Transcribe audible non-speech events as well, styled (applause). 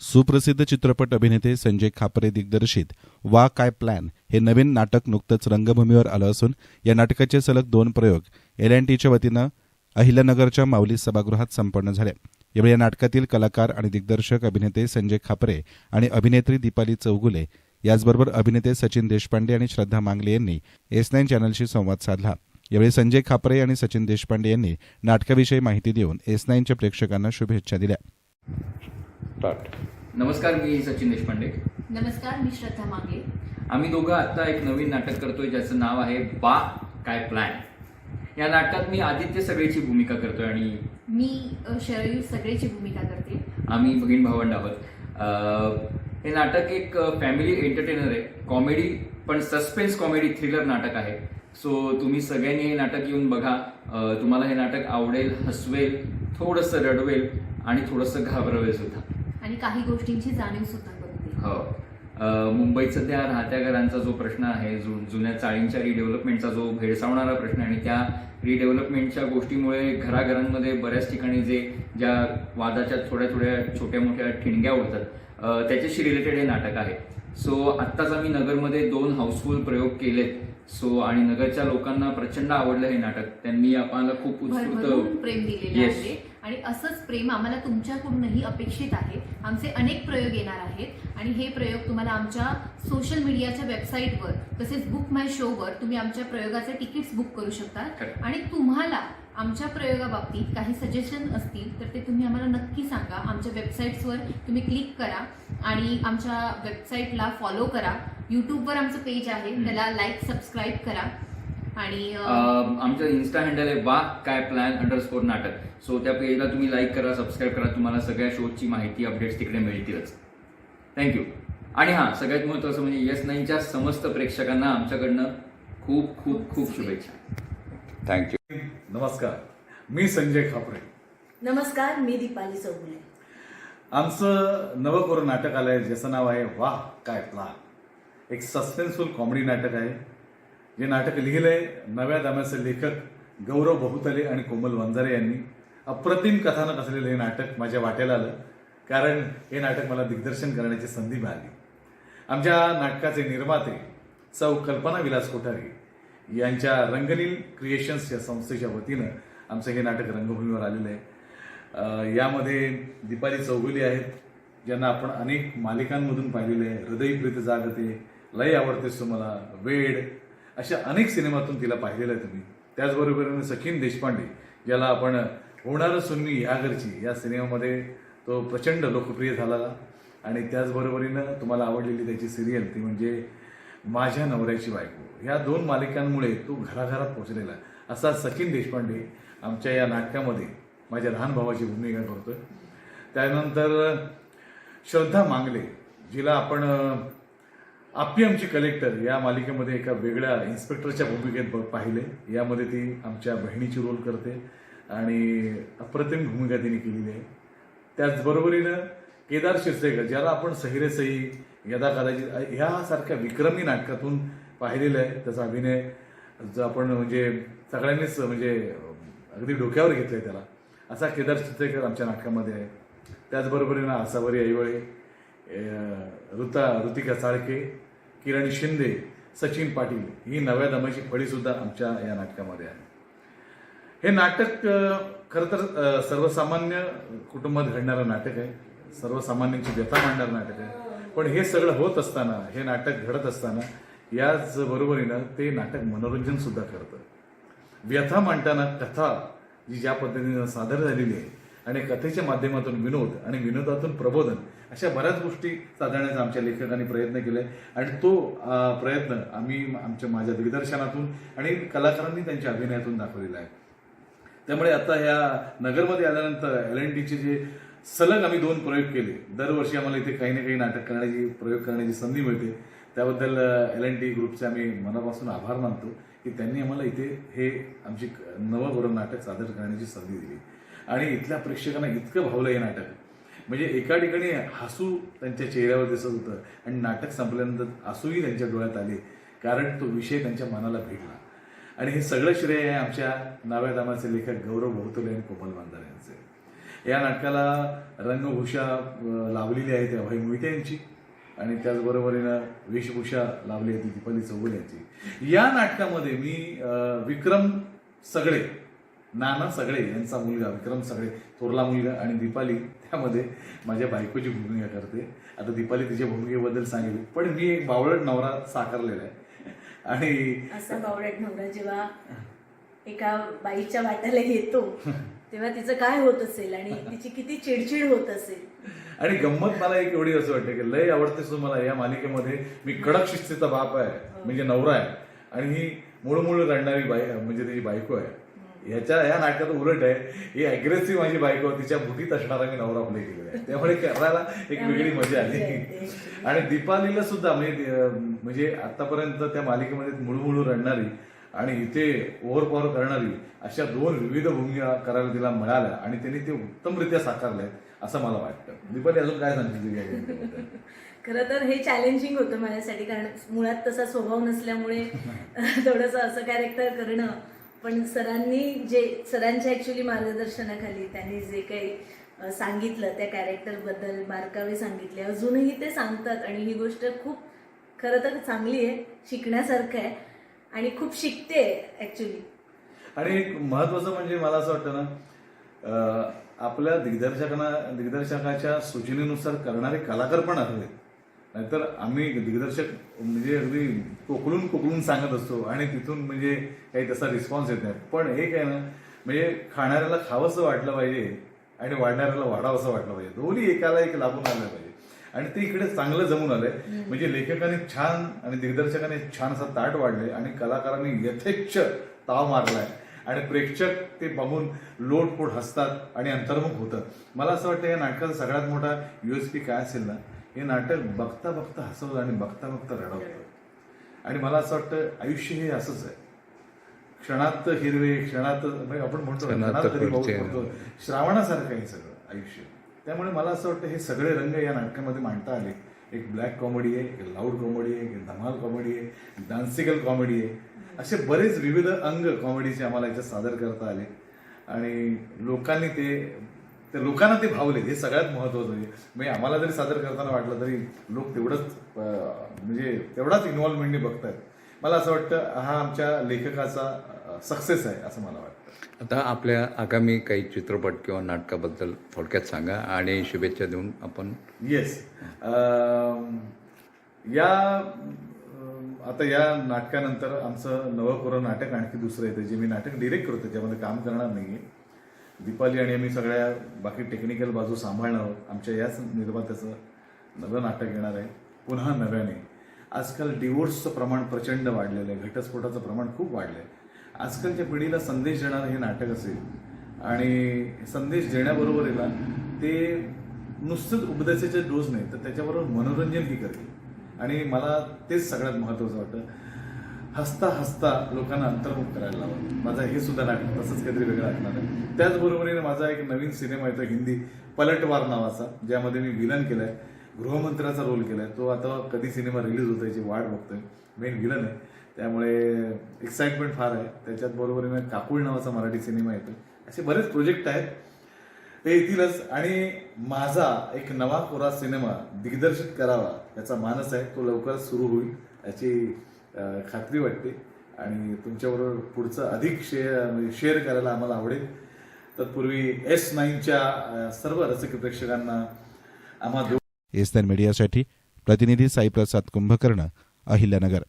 सुप्रसिद्ध चित्रपट अभिनेते संजय खापरे दिग्दर्शित वा काय प्लॅन हे नवीन नाटक नुकतंच रंगभूमीवर आलं असून या नाटकाचे सलग दोन प्रयोग एल अँड टीच्या वतीनं अहिल्यानगरच्या माऊली सभागृहात संपन्न झाले. यावेळी या नाटकातील कलाकार आणि दिग्दर्शक अभिनेते संजय खापरे आणि अभिनेत्री दीपाली चौगुले याचबरोबर अभिनेते सचिन देशपांडे आणि श्रद्धा मांगले यांनी एस नाईन चॅनलशी संवाद साधला. यावेळी संजय खापरे आणि सचिन देशपांडे यांनी नाटकाविषयी माहिती देऊन एस नाईनच्या प्रेक्षकांना शुभेच्छा दिल्या. स्टार्ट. नमस्कार मी सचिन देशपांडे. नमस्कार मी श्रद्धा मागे. आम्ही दोघं आता एक नवीन नाटक करतोय ज्याचं नाव आहे बा काय प्लॅन या नाटकात मी आदित्य सगळेची भूमिका करतोय आणि मी शरयू सगळेची भूमिका करते. आम्ही बहीण भावंड आहोत. हे नाटक एक फॅमिली एंटरटेनर आहे. कॉमेडी पण सस्पेन्स कॉमेडी थ्रिलर नाटक आहे. सो तुम्ही सगळ्यांनी हे नाटक येऊन बघा. तुम्हाला हे नाटक आवडेल हसवेल थोडंसं रडवेल आणि थोडंसं घाबरवेल सुद्धा. आणि काही गोष्टींची जाणीव सुद्धा हो. अ, मुंबईत सध्या राहत्या घरांचा जो प्रश्न आहे जुन्या चाळींच्या रिडेव्हलपमेंटचा जो भेडसावणारा प्रश्न आणि त्या रिडेव्हलपमेंटच्या गोष्टीमुळे घराघरांमध्ये बऱ्याच ठिकाणी जे ज्या वादाच्या थोड्या थोड्या छोट्या मोठ्या ठिणग्या उडतात त्याच्याशी रिलेटेड हे नाटक आहे. सो आत्ताच आम्ही नगरमध्ये दोन हाऊसफुल प्रयोग केलेत. सो आणि नगरच्या लोकांना प्रचंड आवडलं हे नाटक. त्यांनी आम्हाला खूप उत्स्फूर्त प्रेम दिलेले Yes. आहे. आणि असंच प्रेम आम्हाला तुमच्याकडूनही अपेक्षित आहे. आमचे अनेक प्रयोग येणार आहेत. आणि हे प्रयोग तुम्हाला आमच्या सोशल मीडियाच्या वेबसाईटवर तसेच बुक माय शोवर तुम्ही आमच्या प्रयोगाचे तिकीट्स बुक करू शकता. Correct. आणि तुम्हाला आमच्या प्रयोगाबाबतीत काही सजेशन असतील तर ते तुम्ही आम्हाला नक्की सांगा. आमच्या वेबसाईट्सवर तुम्ही क्लिक करा. आणि आमच्या वेबसाईटला फॉलो करा. युट्यूबवर आमचं पेज आहे. त्याला लाईक सबस्क्राईब करा. आणि आमचं इन्स्टा हँडल आहे बा काय प्लॅन अंडरस्कोर नाटक. सो त्या पेजला तुम्ही लाईक करा सबस्क्राईब करा. तुम्हाला सगळ्या शोची माहिती अपडेट्स तिकडे मिळतीलच. थँक्यू आणि हां सगळ्यात महत्त्वाचं म्हणजे येस नाईनच्या समस्त प्रेक्षकांना आमच्याकडनं खूप खूप खूप शुभेच्छा. थँक्यू नमस्कार. मी संजय खापरे. नमस्कार मी दीपाली चौगुले. आमचं नवकोर नाटक आलंय ज्याचं नाव आहे वाह काय प्लान एक सस्पेन्सफुल कॉमेडी नाटक आहे. जे नाटक लिहिलंय नव्या दाम्याचे लेखक गौरव बहुतले आणि कोमल वंजारे यांनी. अप्रतिम कथानक असलेलं हे नाटक माझ्या वाट्याला आलं. कारण हे नाटक मला दिग्दर्शन करण्याची संधी मिळाली. आमच्या नाटकाचे निर्माते सौ कल्पना विलास कोठारी यांच्या रंगनील क्रिएशन्स या संस्थेच्या वतीनं आमचं हे नाटक रंगभूमीवर आलेलं आहे. यामध्ये दीपाली चौगुले आहेत ज्यांना आपण अनेक मालिकांमधून पाहिलेले आहे. हृदयप्रीत जागते लय आवडतेस तुम्हाला वेड. अशा अनेक सिनेमातून तिला पाहिलेलं आहे तुम्ही. त्याचबरोबरीने सखीन देशपांडे ज्याला आपण होणारं सुन्नी या घरची या सिनेमामध्ये तो प्रचंड लोकप्रिय झाला. आणि त्याचबरोबरीनं तुम्हाला आवडलेली त्याची सिरियल ती म्हणजे माझ्या नवऱ्याची बायको. ह्या दोन मालिकांमुळे तो घराघरात पोचलेला असा सचिन देशपांडे आमच्या या नाटकामध्ये माझ्या लहान भावाची भूमिका करतोय. त्यानंतर श्रद्धा मांगले जिला आपण आपी आमची कलेक्टर या मालिकेमध्ये एका वेगळ्या इन्स्पेक्टरच्या भूमिकेत ब- पाहिले. यामध्ये ती आमच्या बहिणीची रोल करते आणि अप्रतिम भूमिका तिने केलेली आहे. त्याचबरोबरीनं केदार शिरसेकर ज्याला आपण सहिरे सही यदा कदाचित ह्यासारख्या विक्रमी नाटकातून पाहिलेलं आहे. त्याचा अभिनय जो आपण म्हणजे सगळ्यांनीच म्हणजे अगदी डोक्यावर घेतलंय त्याला. असा केदार चित्रेकर आमच्या नाटकामध्ये आहे. त्याचबरोबरीनं आसावरी ऐवळे ऋता ऋतिका चाळके किरण शिंदे सचिन पाटील ही नव्या दमाची फळीसुद्धा आमच्या या नाटकामध्ये आहे हे नाटक खरं तर सर्वसामान्य कुटुंबात घडणारं नाटक आहे. सर्वसामान्यांची व्यथा मांडणारं नाटक आहे. पण हे सगळं होत असताना हे नाटक घडत असताना याच बरोबरीनं ते नाटक मनोरंजन सुद्धा करतं. व्यथा मांडताना कथा जी ज्या पद्धतीनं सादर झालेली आहे आणि कथेच्या माध्यमातून विनोद आणि विनोदातून प्रबोधन अशा बऱ्याच गोष्टी साधण्याचा आमच्या लेखकांनी प्रयत्न केलाय आणि तो प्रयत्न आम्ही आमच्या माझ्या दिग्दर्शनातून आणि कलाकारांनी त्यांच्या अभिनयातून दाखवलेला आहे. त्यामुळे आता ह्या नगरमध्ये आल्यानंतर एल एन टीचे जे सलग आम्ही दोन प्रयोग केले. दरवर्षी आम्हाला इथे काही ना काही नाटक करण्याची प्रयोग करण्याची संधी मिळते. त्याबद्दल एल एन टी ग्रुपचे आम्ही मनापासून आभार मानतो की त्यांनी आम्हाला इथे हे आमची नवं नाटक सादर करण्याची संधी दिली. आणि इथल्या प्रेक्षकांना इतकं भावलं हे नाटक. म्हणजे एका ठिकाणी हसू त्यांच्या चेहऱ्यावर दिसत होतं आणि नाटक संपल्यानंतर हसूही त्यांच्या डोळ्यात आले कारण तो विषय त्यांच्या मनाला भेटला. आणि हे सगळं श्रेय आहे आमच्या नाव्या दामाचे लेखक गौरव बहुतले आणि कोमल बांधारे यांचे. या नाटकाला रंगभूषा लावलेली आहे त्या अभय मोहिते यांची आणि त्याचबरोबरीनं वेशभूषा लावली आहे ती दीपाली चौगुल यांची. या नाटकामध्ये मी विक्रम सगळे नाना सगळे यांचा मुलगा विक्रम सगळे थोरला मुलगा आणि दीपाली त्यामध्ये माझ्या बायकोची भूमिका करते. आता दीपाली तिच्या भूमिकेबद्दल सांगेल पण मी एक बावळट नवरा साकारलेला आहे. आणि असा बावळट नवरा जेव्हा एका बाईच्या वाट्याला येतो तेव्हा तिचं काय होत असेल आणि तिची किती चिडचिड होत असेल? आणि गंमत मला एक एवढी असं वाटतं की लय आवडते मला या मालिकेमध्ये मी कडक शिस्तीचा बाप आहे म्हणजे नवरा आहे. आणि ही मुळमुळ रडणारी बाई म्हणजे त्याची बायको आहे. याच्या या नाटकात उलट आहे ही अग्रेसिव्ह माझी बायको तिच्या बुटीत असणारा मी नवरा प्ले केलेला आहे. त्यामुळे करायला एक वेगळी मजा आली. आणि दीपालीला सुद्धा म्हणजे म्हणजे आतापर्यंत त्या मालिकेमध्ये मुळमुळू रडणारी आणि इथे ओव्हरपॉवर करणारी अशा दोन विविध भूमिका करायला तिला मिळाल्या आणि त्यांनी ते उत्तमरित्या साकारल्या असं मला वाटतं. दीपाली अजून काय सांगते तुझ्या भूमिकेबद्दल? (laughs) खरं तर हे चॅलेंजिंग होतं माझ्यासाठी कारण मुळात तसा स्वभाव नसल्यामुळे (laughs) थोडंसं असं कॅरेक्टर करणं पण सरांनी जे सरांच्या ॲक्च्युली मार्गदर्शनाखाली त्यांनी जे काही सांगितलं त्या कॅरेक्टरबद्दल बारकावे सांगितले अजूनही ते सांगतात आणि ही गोष्ट खूप खरं तर चांगली आहे शिकण्यासारखं आहे आणि खूप शिकते ॲक्च्युली आणि एक महत्वाचं म्हणजे मला असं वाटतं ना आपल्या दिग्दर्शकांना दिग्दर्शकाच्या सूचनेनुसार करणारे कलाकार पण आहेत नाहीतर आम्ही दिग्दर्शक म्हणजे अगदी कोकलून कोकलून सांगत असतो आणि तिथून म्हणजे काही तसा रिस्पॉन्स येत नाही. पण एक आहे ना म्हणजे खाणाऱ्याला खावंसं वाटलं पाहिजे आणि वाढणाऱ्याला वाढावंसं वाटलं पाहिजे. दोन्ही एकाला एक लागून आलं पाहिजे. आणि ते इकडे चांगलं जमून आलंय. म्हणजे लेखकाने छान आणि दिग्दर्शकाने छान असा ताट वाढले आणि कलाकारांनी यथेच्छ ताव मारलाय. आणि प्रेक्षक ते बघून लोटपोट हसतात आणि अंतर्मुख होतं मला असं वाटतं या नाटकाचा सगळ्यात मोठा युएसपी काय असेल ना हे नाटक बघता बघता हसवतं आणि बघता बघता रडवतं आणि मला असं वाटतं आयुष्य हे असंच आहे. क्षणात हिरवे क्षणात म्हणजे आपण म्हणतो क्षणात. पडतो श्रावणासारखं आहे सगळं आयुष्य. त्यामुळे मला असं वाटतं हे सगळे रंग या नाटकामध्ये मांडता आले. एक ब्लॅक कॉमेडी आहे एक लाऊड कॉमेडी आहे एक धमाल कॉमेडी आहे डान्सिकल कॉमेडी आहे. असे बरेच विविध अंग कॉमेडीचे आम्हाला याच्यात सादर करता आले. आणि लोकांनी ते ते लोकांना ते भावले हे सगळ्यात महत्वाचं आहे. म्हणजे आम्हाला जरी सादर करताना वाटलं तरी लोक तेवढंच म्हणजे तेवढाच इन्व्हॉल्वमेंटने बघतायत. मला असं वाटतं हा आमच्या लेखकाचा सक्सेस आहे असं मला वाटतं. आता आपल्या आगामी काही चित्रपट किंवा नाटकाबद्दल थोडक्यात सांगा आणि शुभेच्छा देऊन आपण येस या आता या नाटकानंतर आमचं नवं नाटक आणखी दुसरं येतं जे मी नाटक डिरेक्ट करतो त्याच्यामध्ये काम करणार नाहीये. दीपाली आणि आम्ही सगळ्या बाकी टेक्निकल बाजू सांभाळणार आहोत. आमच्या याच निर्मात्याचं नवं नाटक येणार आहे. पुन्हा नव्याने. आजकाल डिवोर्सचं प्रमाण प्रचंड वाढलेलं आहे. घटस्फोटाचं प्रमाण खूप वाढलं आहे आजकालच्या पिढीला संदेश देणारं हे नाटक असेल आणि संदेश देण्याबरोबरीला ते नुसतंच उपदेशाचे डोस नाही तर त्याच्याबरोबर मनोरंजनही करते आणि मला तेच सगळ्यात महत्त्वाचं वाटतं. हसता हसता लोकांना अंतर्मुख करायला लावा. माझा हे सुद्धा नाटक तसंच काहीतरी वेगळं असणार आहे. त्याचबरोबरीने माझा एक नवीन सिनेमा येतो हिंदी पलटवार नावाचा ज्यामध्ये मी विलन केलाय. गृहमंत्र्याचा रोल केलाय. तो आता कधी सिनेमा रिलीज होतो याची वाट बघतोय. मेन विलन आहे. त्यामुळे एक्साइटमेंट फार आहे. त्याच्यात बरोबरीने काकुळ नावाचा मराठी सिनेमा येतो असे बरेच प्रोजेक्ट आहेत. ते येतीलच. आणि माझा एक नवा कोरा सिनेमा दिग्दर्शित करावा याचा मानस आहे. तो लवकरच सुरू होईल. याची खात्री वाटते. आणि तुमच्याबरोबर पुढचं अधिक शेअर म्हणजे शेअर करायला आम्हाला आवडेल. तत्पूर्वी एस नाईनच्या सर्व रसिक प्रेक्षकांना आम्हा नाईन मीडियासाठी प्रतिनिधी साईप्रसाद कुंभकर्ण अहिल्यानगर.